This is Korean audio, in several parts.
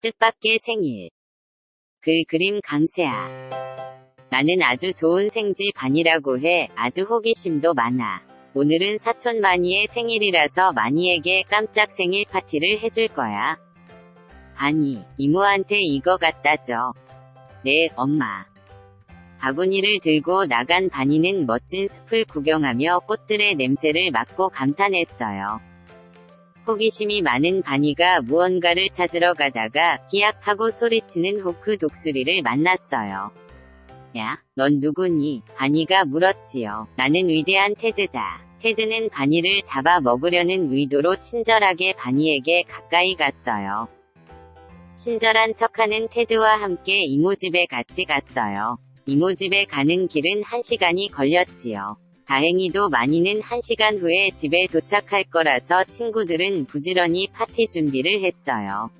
뜻밖의 생일. 그 그림 강세아. 나는 아주 좋은 생지 반이라고 해 아주 호기심도 많아. 오늘은 사촌 마니의 생일이라서 마니에게 깜짝 생일 파티를 해줄 거야. 아니, 이모한테 이거 갖다 줘. 네, 엄마. 바구니를 들고 나간 바니는 멋진 숲을 구경하며 꽃들의 냄새를 맡고 감탄했어요. 호기심이 많은 바니가 무언가를 찾으러 가다가 끼악 하고 소리치는 호크 독수리를 만났어요. 야, 넌 누구니? 바니가 물었지요. 나는 위대한 테드다. 테드는 바니를 잡아 먹으려는 의도로 친절하게 바니에게 가까이 갔어요. 친절한 척하는 테드와 함께 이모 집에 같이 갔어요. 이모 집에 가는 길은 1시간이 걸렸지요. 다행히도 마니는 1시간 후에 집에 도착할 거라서 친구들은 부지런히 파티 준비를 했어요.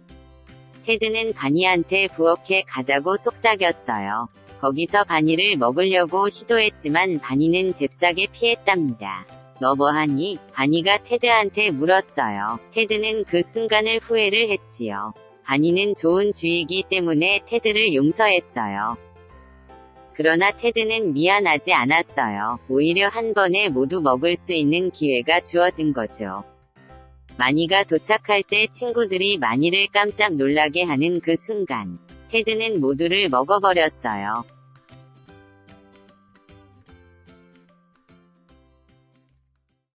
테드는 바니한테 부엌에 가자고 속삭였어요. 거기서 바니를 먹으려고 시도했지만 바니는 잽싸게 피했답니다. 너 뭐하니? 바니가 테드한테 물었어요. 테드는 그 순간을 후회를 했지요. 바니는 좋은 주이기 때문에 테드를 용서했어요. 그러나 테드는 미안하지 않았어요. 오히려 한 번에 모두 먹을 수 있는 기회가 주어진 거죠. 마니가 도착할 때 친구들이 마니를 깜짝 놀라게 하는 그 순간, 테드는 모두를 먹어버렸어요.